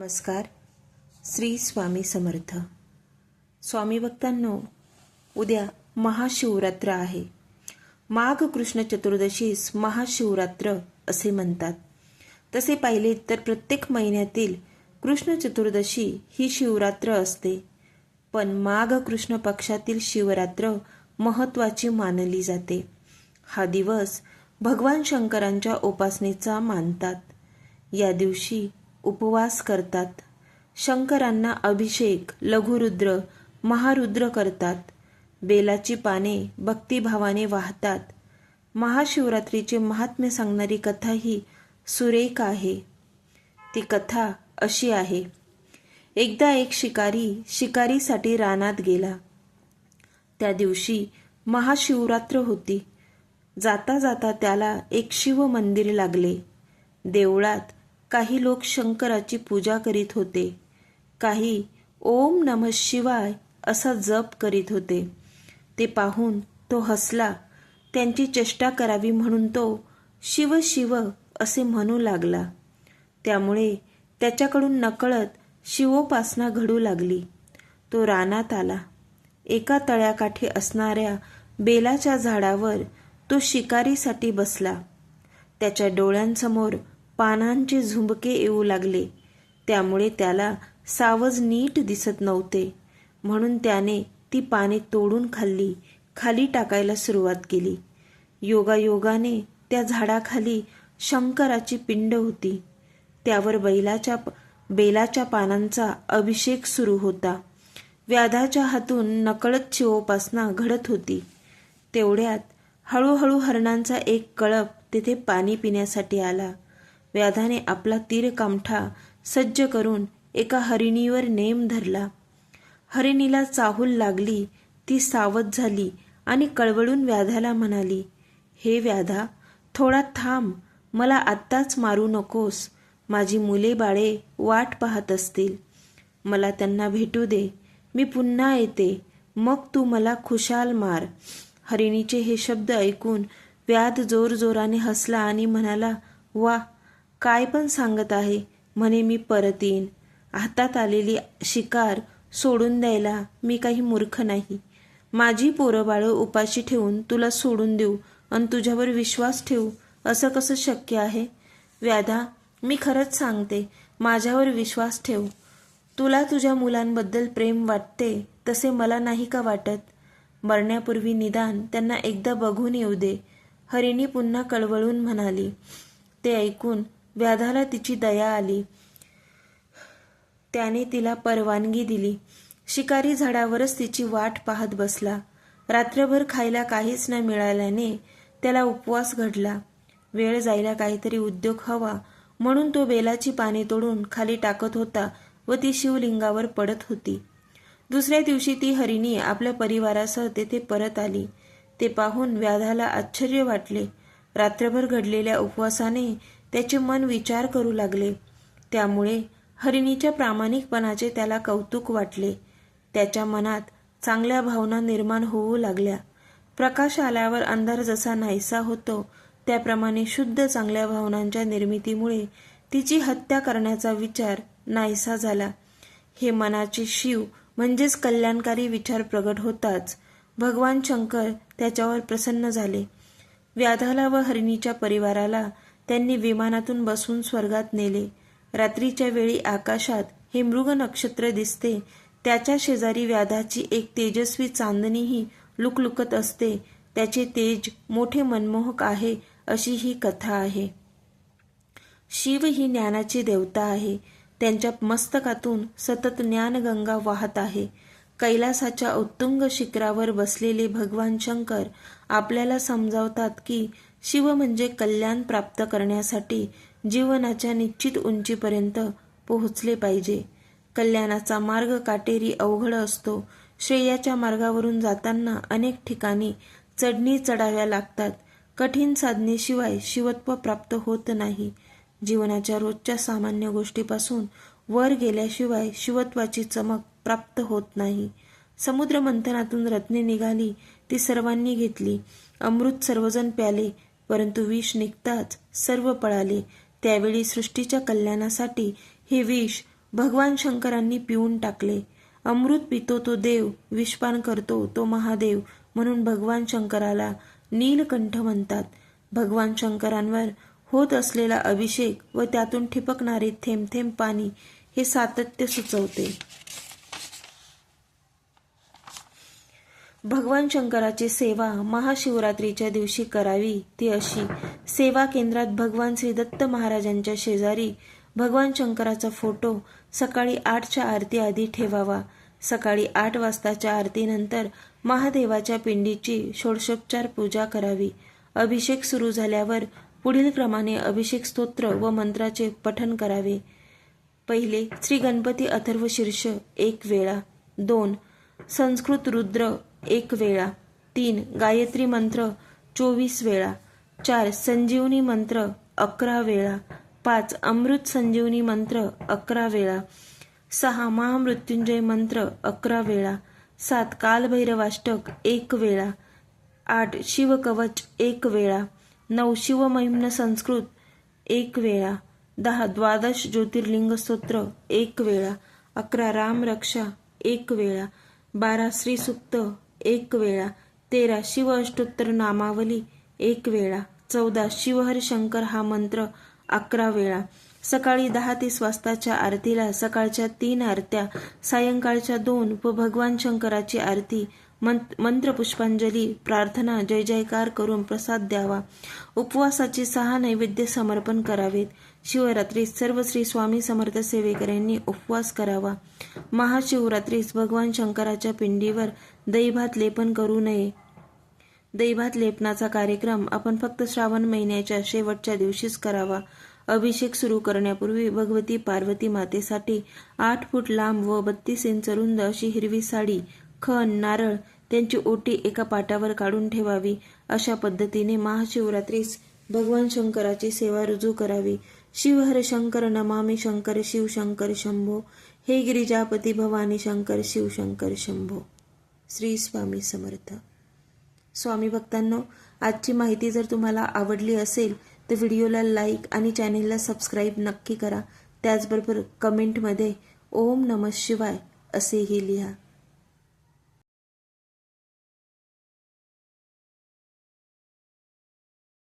नमस्कार. श्री स्वामी समर्थ. स्वामी भक्तांनो उद्या महाशिवरात्र आहे. माघ कृष्ण चतुर्दशीस महाशिवरात्र असे म्हणतात. तसे पाहिले तर प्रत्येक महिन्यातील कृष्ण चतुर्दशी ही शिवरात्र असते. पण माघ कृष्ण पक्षातील शिवरात्र महत्त्वाची मानली जाते. हा दिवस भगवान शंकरांच्या उपासनेचा मानतात. या दिवशी उपवास करतात. शंकरांना अभिषेक लघुरुद्र महारुद्र करतात. बेलाची पाने भक्तिभावाने वाहतात. महाशिवरात्रीचे महात्म्य सांगणारी कथा ही सुरेख आहे. ती कथा अशी आहे. एकदा एक शिकारी शिकारीसाठी रानात गेला. त्या दिवशी महाशिवरात्र होती. जाता जाता त्याला एक शिव मंदिर लागले. देवळात काही लोक शंकराची पूजा करीत होते. काही ओम नम शिवाय असा जप करीत होते. ते पाहून तो हसला. त्यांची चेष्टा करावी म्हणून तो शिव शिव असे म्हणू लागला. त्यामुळे त्याच्याकडून नकळत शिवोपासना घडू लागली. तो रानात आला. एका तळ्याकाठी असणाऱ्या बेलाच्या झाडावर तो शिकारीसाठी बसला. त्याच्या डोळ्यांसमोर पानांचे झुंबके येऊ लागले. त्यामुळे त्याला सावज नीट दिसत नव्हते. म्हणून त्याने ती पाने तोडून खाल्ली खाली टाकायला सुरुवात केली. योगायोगाने त्या झाडाखाली शंकराची पिंड होती. त्यावर बैलाच्या बेलाच्या पानांचा अभिषेक सुरू होता. व्याधाच्या हातून नकळत शिवोपासना घडत होती. तेवढ्यात हळूहळू हरणांचा एक कळप तेथे पाणी पिण्यासाठी आला. व्याधाने आपला तीर कामठा सज्ज करून एका हरिणीवर नेम धरला. हरिणीला चाहूल लागली ती सावध झाली आणि कळवळून व्याधाला म्हणाली हे व्याधा थोडा थांब मला आत्ताच मारू नकोस. माझी मुले बाळे वाट पाहत असतील. मला त्यांना भेटू दे. मी पुन्हा येते. मग तू मला खुशाल मार. हरिणीचे हे शब्द ऐकून व्याध जोरजोराने हसला आणि म्हणाला वा काय पण सांगत आहे म्हणे मी परत येईन. हातात आलेली शिकार सोडून द्यायला मी काही मूर्ख नाही. माझी पोरंबाळं उपाशी ठेवून तुला सोडून देऊ आणि तुझ्यावर विश्वास ठेवू असं कसं शक्य आहे? व्याधा मी खरंच सांगते माझ्यावर विश्वास ठेव. तुला तुझ्या मुलांबद्दल प्रेम वाटते तसे मला नाही का वाटत? मरण्यापूर्वी निदान त्यांना एकदा बघून येऊ दे हरिणी पुन्हा कळवळून म्हणाली. ते ऐकून व्याधाला तिची दया आली. त्याने तिला परवानगी दिली. शिकारी झाडावरच तिची वाट पाहत बसला. रात्रभर खायला काहीच न मिळाल्याने त्याला उपवास घडला. वेळ जायला काहीतरी उद्योग हवा म्हणून तो बेलाची पाने तोडून खाली टाकत होता व ती शिवलिंगावर पडत होती. दुसऱ्या दिवशी ती हरिणी आपल्या परिवारासह तेथे परत आली. ते पाहून व्याधाला आश्चर्य वाटले. रात्रभर घडलेल्या उपवासाने त्याचे मन विचार करू लागले. त्यामुळे हरिणीच्या प्रामाणिकपणाचे त्याला कौतुक वाटले. त्याच्या मनात चांगल्या भावना निर्माण होऊ लागल्या. प्रकाश आल्यावर अंधार जसा नाहीसा होतो त्याप्रमाणे शुद्ध चांगल्या भावनांच्या निर्मितीमुळे तिची हत्या करण्याचा विचार नाहीसा झाला. हे मनाचे शिव म्हणजेच कल्याणकारी विचार प्रगट होताच भगवान शंकर त्याच्यावर प्रसन्न झाले. व्याधाला व हरिणीच्या परिवाराला त्यांनी विमानातून बसून स्वर्गात नेले. रात्रीच्या वेळी आकाशात हे मृग नक्षत्र दिसते. त्याच्या शेजारी व्याधाची एक तेजस्वी चांदणीही लुकलुकत असते. त्याचे तेज मोठे मनमोहक आहे अशी ही कथा आहे. शिव ही ज्ञानाची देवता आहे. त्यांच्या मस्तकातून सतत ज्ञानगंगा वाहत आहे. कैलासाच्या उत्तुंग शिखरावर बसलेले भगवान शंकर आपल्याला समजावतात की शिव म्हणजे कल्याण प्राप्त करण्यासाठी जीवनाच्या निश्चित उंचीपर्यंत पोहोचले पाहिजे. कल्याणाचा मार्ग काटेरी अवघड असतो. श्रेयाच्या मार्गावरून जाताना अनेक ठिकाणी चढणी चढाव्या लागतात. कठीण साधनेशिवाय शिवत्व प्राप्त होत नाही. जीवनाच्या रोजच्या सामान्य गोष्टीपासून वर गेल्याशिवाय शिवत्वाची चमक प्राप्त होत नाही. समुद्र मंथनातून रत्ने निघाली ती सर्वांनी घेतली. अमृत सर्वजण प्याले परंतु विष निघताच सर्व पळाले. त्यावेळी सृष्टीच्या कल्याणासाठी हे विष भगवान शंकरांनी पिऊन टाकले. अमृत पितो तो देव विषपान करतो तो महादेव म्हणून भगवान शंकराला नीलकंठ म्हणतात. भगवान शंकरांवर होत असलेला अभिषेक व त्यातून ठिपकणारे थेंब थेंब पाणी हे सातत्य सुचवते. भगवान शंकराची सेवा महाशिवरात्रीच्या दिवशी करावी ती अशी. सेवा केंद्रात भगवान श्री दत्त महाराजांच्या शेजारी भगवान शंकराचा फोटो सकाळी आठच्या आरती आधी ठेवावा. सकाळी आठ वाजताच्या आरतीनंतर महादेवाच्या पिंडीची षोडशोपचार पूजा करावी. अभिषेक सुरू झाल्यावर पुढील क्रमाने अभिषेक स्तोत्र व मंत्राचे पठण करावे. पहिले श्री गणपती अथर्व शीर्ष एक वेळा. दोन संस्कृत रुद्र एक वेळा तीन गायत्री मंत्र चोवीस वेळा चार संजीवनी मंत्र अकरा वेळा पाच अमृत संजीवनी मंत्र अकरा वेळा सहा महामृत्युंजय मंत्र अकरा वेळा सात कालभैरवाष्टक एक वेळा आठ शिवकवच एक वेळा नऊ शिवमहिम्न संस्कृत एक वेळा दहा द्वादश ज्योतिर्लिंग स्तोत्र एक वेळा अकरा रामरक्षा एक वेळा बारा श्रीसुक्त एक वेळा. तेरा शिव अष्टोत्तर नामावली. एक वेळा. चौदा शिवहर शंकर हा मंत्र. अकरा वेळा. सकाळी दहा तीस वाजताच्या आरतीला सकाळच्या तीन आरत्या सायंकाळच्या दोन व भगवान शंकराची आरती मंत्र पुष्पांजली प्रार्थना जय जयकार करून प्रसाद द्यावा. उपवासाची सहा नैवेद्य समर्पण करावेत. शिवरात्रीस सर्व श्री स्वामी समर्थ सेवेकऱ्यांनी उपवास करावा. महाशिवरात्रीस भगवान शंकराच्या पिंडीवर दैभात लेपन करू नये. दैभात लेपनाचा कार्यक्रम आपण फक्त श्रावण महिन्याच्या शेवटच्या दिवशीच करावा. अभिषेक सुरू करण्यापूर्वी भगवती पार्वती मातेसाठी आठ फूट लांब व बत्तीस इंच रुंद अशी हिरवी साडी खण नारळ त्यांची ओटी एका पाटावर काढून ठेवावी. अशा पद्धतीने महाशिवरात्रीस भगवान शंकराची सेवा रुजू करावी. शिवहर शंकर नमामी शंकर शिव शंकर शंभो. हे गिरिजापती भवानी शंकर शिव शंकर शंभो. श्री स्वामी समर्थ. स्वामी भक्तांनो आजची माहिती जर तुम्हाला आवडली असेल तर व्हिडिओला लाईक आणि चॅनेलला सबस्क्राईब नक्की करा. त्याचबरोबर कमेंटमध्ये ओम नमः शिवाय असेही लिहा.